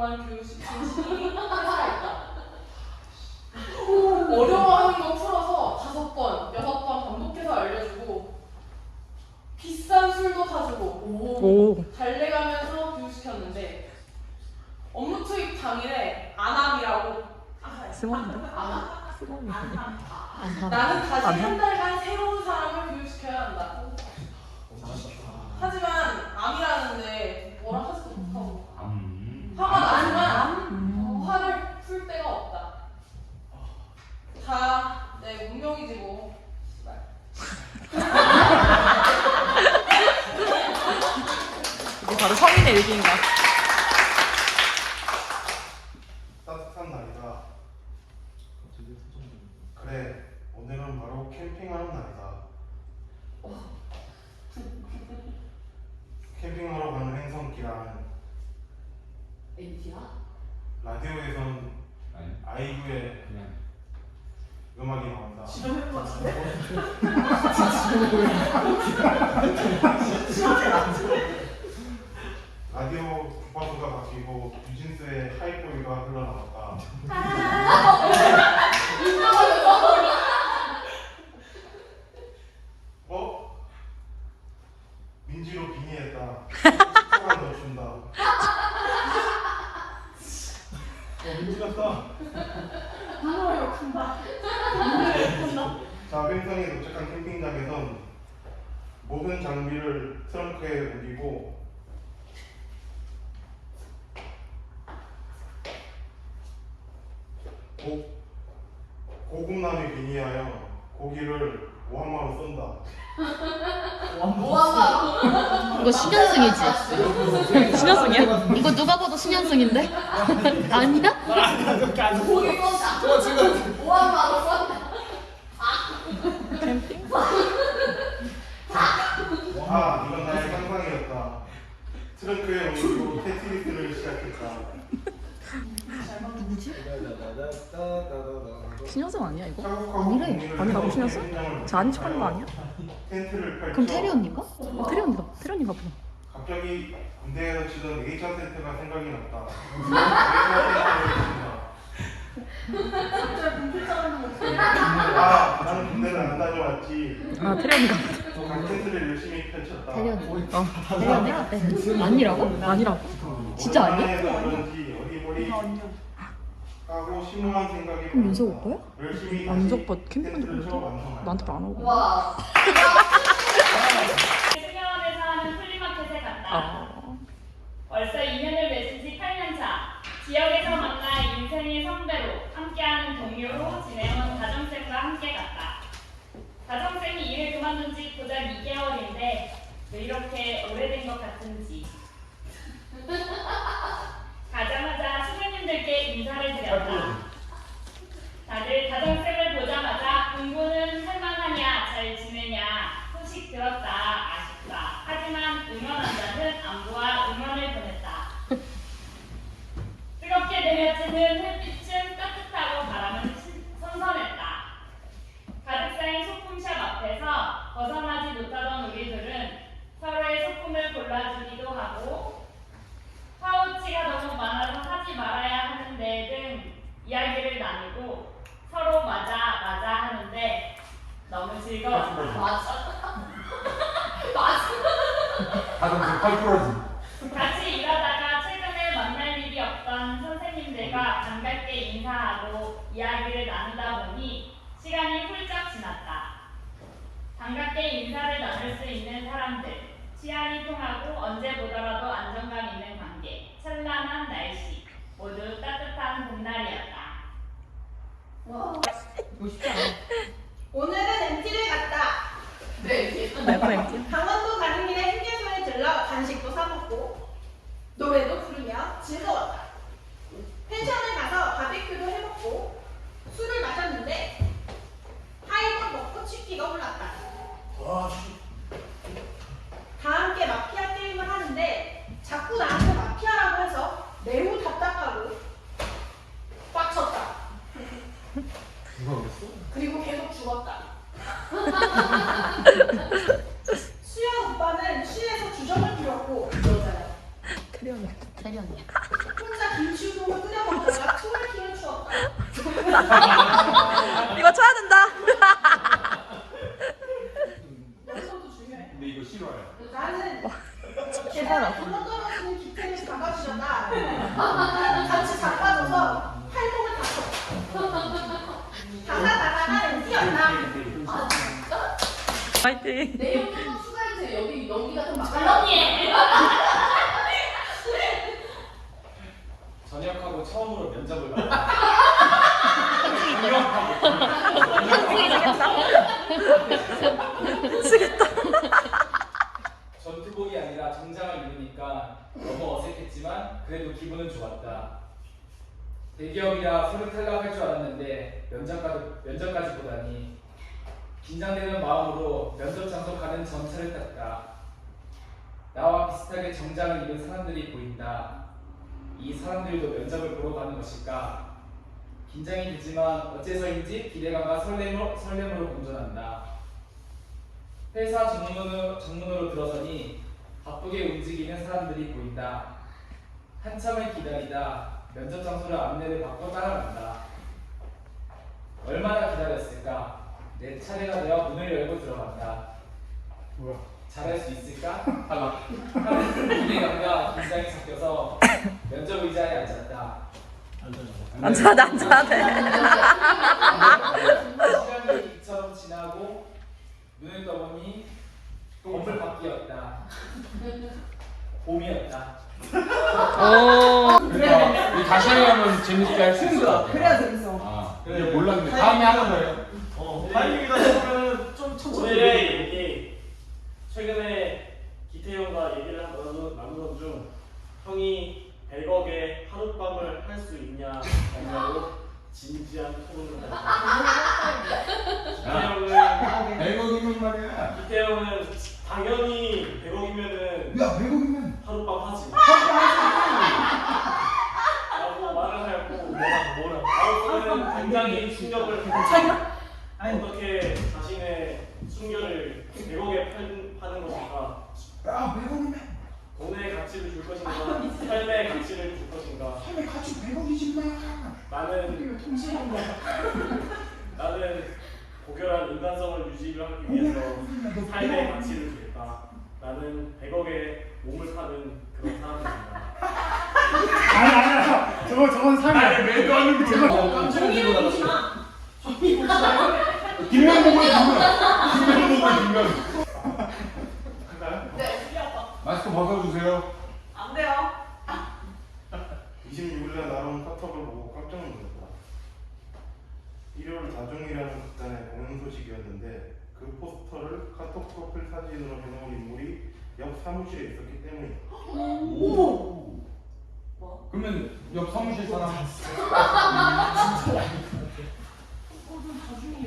동안 교육시킨 신입이 회사에 있다. 어려워하는 거 풀어서 다섯 번, 여섯 번 반복해서 알려주고 비싼 술도 사주고 오. 잘 돼가면서 교육시켰는데 업무 투입 당일에 안함이라고 아? 안함? 승원이. 나는 다시? 한 달간 새로운 사람을 교육시켜야 한다. 하지만 암이라는데 뭐라 하지도 못하고 음. 화가 나지만 음. 화를 풀 데가 없다. 다 내 운명이지 뭐. 씨발. 이게 바로 성인의 일기인가? 따뜻한 날이다. 그래, 오늘은 바로 캠핑하는 날이다. 캠핑하러 가는 행성기란 엔티야? 라디오에선 아니 아이유의 그냥 음악이 나온다. 라디오 주파수가 바뀌고 뉴진스의 하이보이가 흘러나왔다. 어? 민지로 빙의했다. 소가 넣어준다. 어, 민지 같다. 자, 횡성에 도착한 캠핑장에선 모든 장비를 트렁크에 옮기고 고, 고급남에 빙의하여 고기를 오한마로 쏜다. 뭐하나? 이거 신현승이지? 신현승이야? 이거 누가 봐도 신현승인데? 아니야? 고기 쏜다. 오한마로 쏜다. 캠핑? 아, 이건 나의 상상이었다. 트렁크에 옮기고 테트리스를 시작했다. 신현승 아니야 이거? 아니래. 태워 신었어? 캠핑장을 저 아닌 척하는 거 아니야? 그럼 태리 언니가? 어, 태리 언니가 태리 언니가 보다. 갑자기 군대에서 치던 네이처 센터가 생각이 났다. 아, 나는 군대를 안 다녀왔지. 아 태리 언니가 보다. 강 텐트를 열심히 펼쳤다. 언니. 어. 언니가 때는 아니라고? 아니라고. 진짜 아니야? 그런지 윤석 오빠야? 열심히 안 다시 적고 캠핑 간 텐트를 적. 완성한다. 나한테 말안 하고. 와. 수녀원에서 하는 플리마켓에 갔다. 아. 벌써 2년을 맺은 지 8년 차. 지역에서 만나 인생의 선배로 함께하는 동료로 지내온 다정쌤과 함께 갔다. 다정쌤이 일을 그만둔 지 고작 2개월인데 왜 이렇게 오래된 것 같은지. 가자마자 수녀님들께 인사를 드렸다. 다들 다정쌤을 보자마자 공부는 할만하냐, 잘 지내냐, 소식 들었다, 아쉽다. 하지만 응원한다는 안부와 응원을 보냈다. 뜨겁게 내려지는 햇빛은 따뜻하고 바람은 신- 선선했다. 가득 쌓인 소품샵 앞에서 벗어나지 못하던 우리들은 서로의 소품을 골라주기도 하고 파우치가 너무 많아서 사지 말아야 하는데 등 이야기를 나누고 서로 맞아 맞아 하는데 너무 즐거웠다. 맞아. 맞아. 다들 8%지 같이 일하다가 최근에 만날 일이 없던 선생님들과 반갑게 인사하고 이야기를 나누다 보니 시간이 훌쩍 지났다. 반갑게 인사를 나눌 수 있는 사람들, 취향이 통하고 언제 보더라도 안정감 있는 찬란한 날씨, 모두 따뜻한 봄날이었다. 오늘은 MT를 갔다. 네. 내가 MT. 강원도 가는 길에 휴게소에 들러 간식도 사 먹고 노래도 부르며 즐거웠다. 펜션에 가서 바베큐도 해먹고 술을 마셨는데 하이볼 먹고 취기가 올랐다. 다 함께 마피아 게임을 하는데 자꾸 나한테 마피아라고 해서 매우 답답하고 빡쳤다. 누가 그랬어? 그리고 계속 죽었다. 수영 오빠는 취해서 주정을 부렸고 여자요. 트레언이. 세련이야. 혼자 김치우동을 끓여 먹다가 트월킹을 추었다. 이거 쳐야 된다. 여기서도 중요해. 근데 이거 싫어요. 나는 치사하다. 계단에 굴러 떨어지는 기태를 잡아주려다 같이 잡아줘서 팔목을 다쳤어. 다가다가는 뛰었다. 화이팅. 내용 좀더 추가해주세요. 여기 연기가 좀 막. 언니. 전역하고 처음으로 면접을. 미치겠다. 전투복이 아니라 정장을 입으니까 너무 어색했지만 그래도 기분은 좋았다. 대기업이라 서류 탈락할 줄 알았는데 면접까지, 면접까지 보다니 긴장되는 마음으로 면접 장소 가는 전차를 탔다. 나와 비슷하게 정장을 입은 사람들이 보인다. 이 사람들도 면접을 보러 가는 것일까? 긴장이 되지만 어째서인지 기대감과 설렘으로, 설렘으로 공존한다. 회사 정문으로, 정문으로 들어서니 바쁘게 움직이는 사람들이 보인다. 한참을 기다리다 면접 장소를 안내를 받고 따라간다. 얼마나 기다렸을까? 내 차례가 되어 문을 열고 들어간다. 뭐야? 잘할 수 있을까? 하는 기대감과 긴장이 섞여서 면접 의자에 앉았다. 앉아야 돼, 앉아야 돼. 시간이 이처럼 지나고 눈을 떠보니 건물 밖이었다. 봄이었다. 오. 그러니까 이 다시 하면 재밌게 할 수 있어. 그래야 재밌어. 아, 이게 몰랐네. 다음에 하는 거예요. 어, 다행이다 싶으면 좀 천천히. 오늘의 얘기 최근에 기태형과 얘기를 한 나누- 나누던 중 형이 100억에 하룻밤을 할 수 있냐 라고 진지한 토론을 했다. 기태형은 백억이면 말이야. 기태형은 당연히 100억이면은 야, 백억이면. 하룻밤 하지. 라고 말을 하였고 뭐라 뭐라. 아우스는 굉장히 충격을. 어떻게 자신의 순결을 100억에 팔, 파는 것인가? 야, 백억이면. 돈의 가치를 줄 것인가? 삶의 가치를 줄 것인가? 삶의 가치 백억이지 마. 나는 나는 고결한 인간성을 유지를 하기 위해서 삶의 가치를 주겠다. 나는 100억에 몸을 파는 그런 사람입니다. 아니 아니야. 저거 저건 삶이야. 아니, 매도 안 하는 저거 깜짝 놀고 나갔어. 김면 보고 김면. 네, 틀렸어. 마스크 벗어주세요. 안 돼요. 26일날 나온 카톡을 보고 깜짝 놀랐다. 일요일 다중이라는 극단의 공연 소식이었는데 그 포스터를 카톡 프로필 사진으로 해놓은 인물이 옆 사무실에 있었기 때문이다. 그러면 옆 사무실 사람.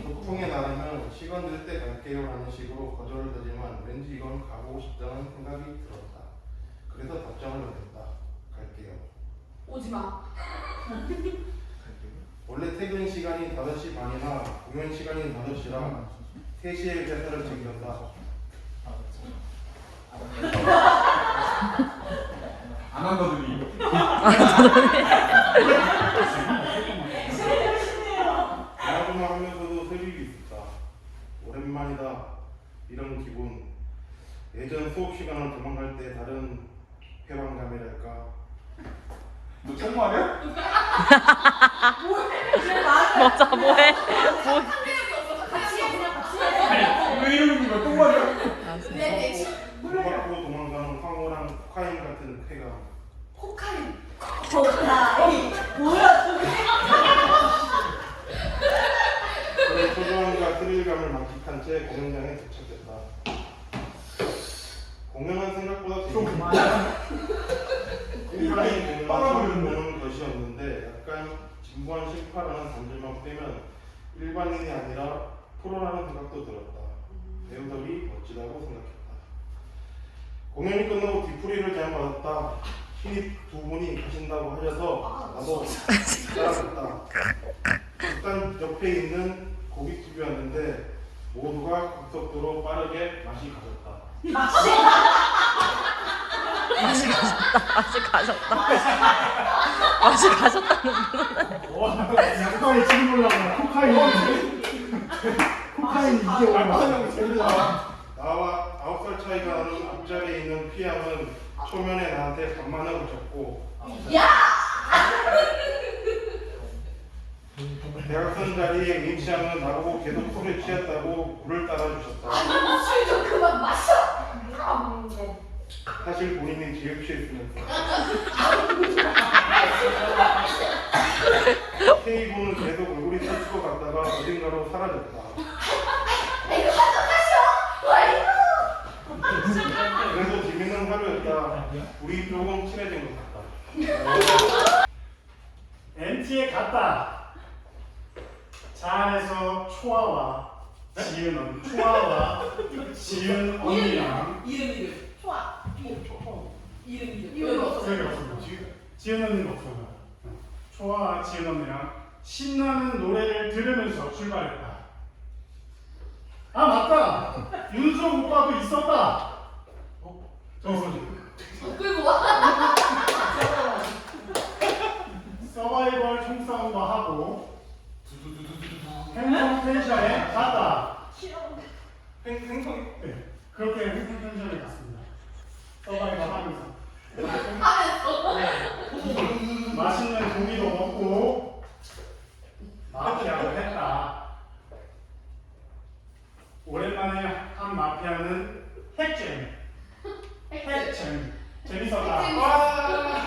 보통에 나르면 시간 될 때 갈게요 라는 식으로 거절을 하지만 왠지 이건 가보고 싶다는 생각이 들었다. 그래서 답장을 보냈다. 갈게요. 오지 마. 원래 퇴근 시간이 5시 반이나 공연 시간이 5시라 3시에 회사를 챙겼다. 안 한거든요. 대화만 하면서도 설립이 있었다. 오랜만이다. 이런 기분. 예전 수업 시간을 도망갈 때 다른 해방감이랄까. 너 청말이야? 맞아, 뭐해? 뭐. 왜 이러는 거야? 똥말이야? 네, 네. 지- 문 밖으로 도망가는 황홀한 코카인 같은 쾌감. 코카인. 코카인. 뭐야, 저게. 그런 소중함과 스릴감을 만끽한 채 공연장에 도착했다. 공연은 생각보다 재밌었다. 일반인 공연을 보는 것이었는데 약간 진부한 심파라는 단점만 빼면 일반인이 아니라 프로라는 생각도 들었다. 배우들이 멋지다고 생각했다. 공연이 끝나고 뒤풀이를 제안받았다. 신입 두 분이 가신다고 하셔서 나도 따라갔다. 일단 옆에 있는 고깃집이었는데 모두가 급속도로 빠르게 맛이 가졌다. 맛이 가셨다. 맛이 가셨다. 맛이 가셨다는 약간 지금 올라가. 코카인. 코카인 이게 올라가. 나와 아홉 살 차이가 나는 앞자리에 있는 피아는 초면에 나한테 반만하고 졌고 대학생 자리에 민치하면 나보고 계속 술에 취했다고 물을 따라주셨다. 술 좀 그만 마셔. 사실 본인은 제일 취했으면서. K군은 계속 얼굴이 터질 것 같다가 어딘가로 사라졌다. 그래도 재밌는 하루였다. 우리 조금 친해진 것 같다. NT에 갔다. 차 안에서 초아와 지은언, 초아와 지은 언니랑 이름 이름. 좋아. 이름 이름. 이름 없어. 여기 없습니다. 지은 언니는 없어요. 초아와 지은 언니랑 신나는 노래를 들으면서 출발했다. 아 맞다. 윤석 오빠도 있었다. 어? 저기 끌고 와. 서바이벌 총싸움도 하고 행성 펜션에 갔다. 생- 생성 네, 그렇게 행성 펜션에 갔습니다. 서바이벌 하면서 맛있는 고기도 먹고 마피아를 했다. 오랜만에 한 마피아는 핵잼. 핵잼. 재밌었다. 와!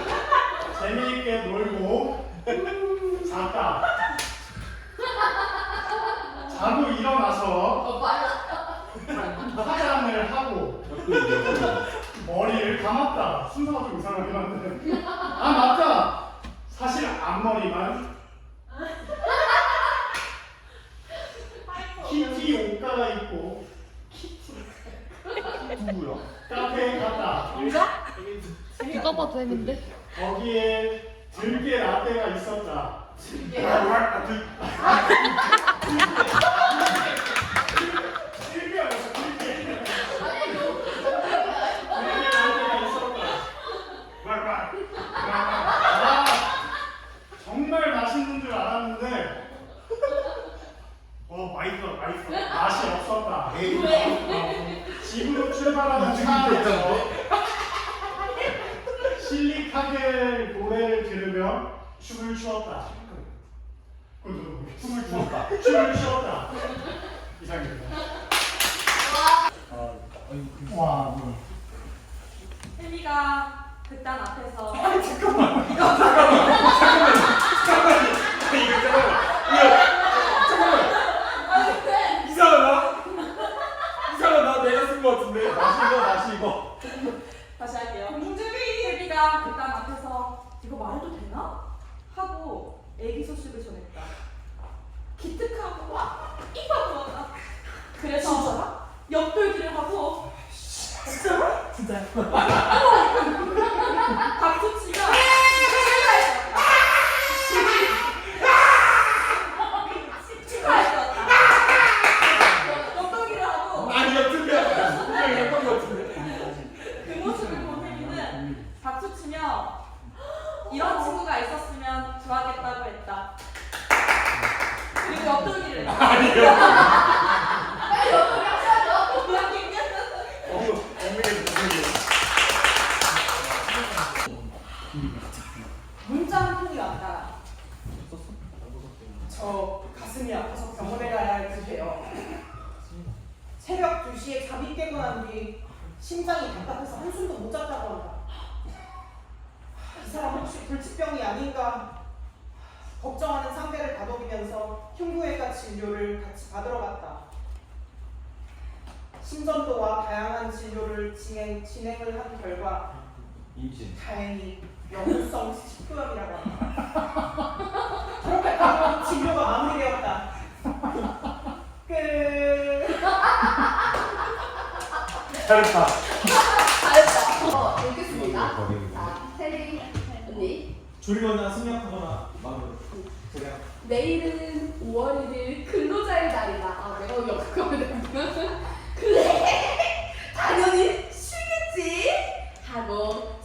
재미있게 놀고 잤다. 일어나서 화장을 하고 머리를 감았다. 순서가 좀 이상하긴 한데. 아 맞다. 사실 앞머리만 키티 옷가가 있고 누구요? 카페에 갔다. 누가 봐도 했는데. 거기에 들깨 라떼가 있었다. 들깨 였어, 들깨. 들깨 라떼가 있었다. 아, 정말 맛있는 줄 알았는데 어 맛있어 맛있어 맛이 어, 집으로 출발하는 차 안에서 실리카겔 노래를 들으며 춤을 추었다. 그, 춤을 추었다. 춤을 추었다. 이상입니다. 와, 뭐. 혜미가 그딴 앞에서 이상하다. 거 같은데. 다시 이거 다시 이거. 다시 할게요. 혜미가 그딴 앞에서 이거 말해도 되나? 하고 애기 소식을 전했다. 기특하고 와 이거 뭐다. 그래서 옆돌기를 하고 진짜로? 진짜요? 박수 치며 축하했었다. 옆돌기를 하고 아니 이거 틀려. 분명히 했던 거 같은데. 그 모습을 본 혜미는 박수 치며 이런 친구가 있었으면 좋았겠다고 했다. 저 가슴이 아파서 가야 할 듯해요. 새벽 2시에 잠이 깨고 난 뒤 심장이 답답해서 한숨도 못 잤다고 한다. 이 사람 혹시 불치병이 아닌가 걱정하는 상대를 다독이면서 흉부외과 진료를 같이 받으러 갔다. 심전도와 다양한 진료를 진행, 진행을 한 결과 임신. 다행히 영구성 식도염이라고 한다. 그렇게 하고 진료가 마무리되었다. 끝. 잘했다. 잘했다. 어, 읽겠습니다. 자, 세리 언니. 줄이거나 마음으로. 제가 내일은 5월 1일 근로자의 날이다. 아, 내가 되구나. 그래. 당연히 쉬겠지. 하고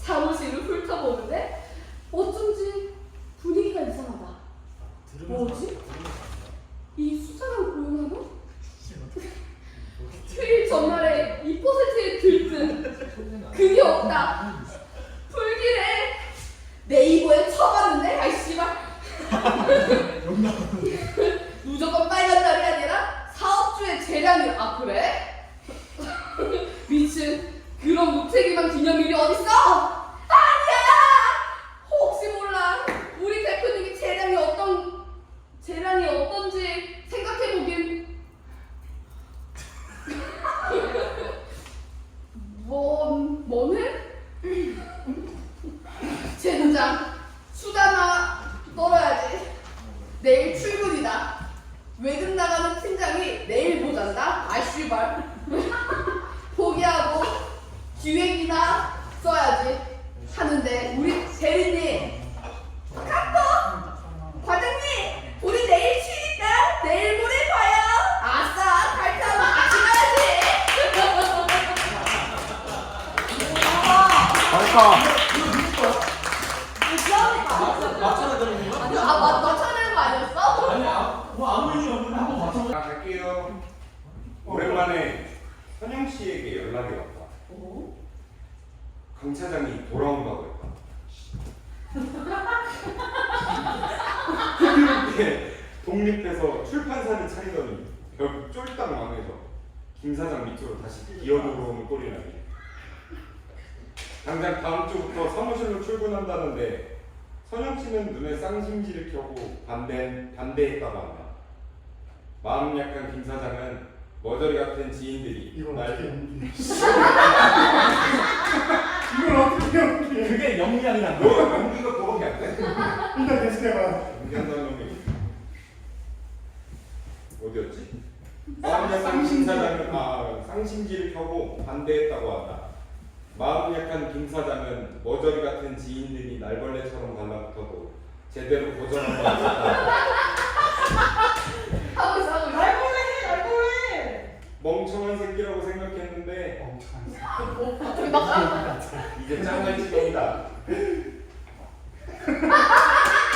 팀장 수다나 떨어야지. 내일 출근이다. 외근 나가는 팀장이 내일 못 한다. 아씨발. 포기하고 기획이나 써야지. 하는데 우리 대리님 카톡 과장님 우리 내일 쉬니까 내일 모레 봐요. 아싸 갈타고 같이 맞춰야 되는 건가? 가야지. 아 맞, 맞춰내는 거 아니었어? 아니야. 뭐 아무 의미 없는데 한번 맞춰. 자, 갈게요. 오랜만에 선영 씨에게 연락이 왔다. 강 차장이 돌아온다고 했다. 흥미롭게 독립해서 출판사를 차리더니 결국 쫄딱 망해서 김 사장 밑으로 다시 기어 들어오는 꼴이라니. 당장 다음 주부터 사무실로 출근한다는데 선영 씨는 눈에 쌍심지를 켜고 반대 반대했다고 한다. 마음 약한 김 사장은 머저리 같은 지인들이 이걸 날 어떻게 연기해? 이걸 어떻게 연기해? 그게 너 거. 연기가 그거밖에 안 돼? 일단. 연기한다는 놈이 어디였지? 마음 약한 김 사장은 아 쌍심지를 켜고 반대했다고 한다. 마음 약한 김 사장은 머저리 같은 지인들이 날벌레처럼 달라붙어도 제대로 고전한 바 없다. 하고 있어 하고 있어. 날벌레 해 날벌레. 멍청한 새끼라고 생각했는데 멍청한 싸워. 이제 짱날 지경이다.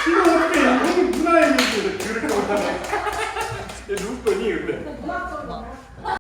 이거 어떻게 해? 너무 문화의 얘기를 그렇게 못하네. 얘 누구 거니 근데? 문학적인 거야.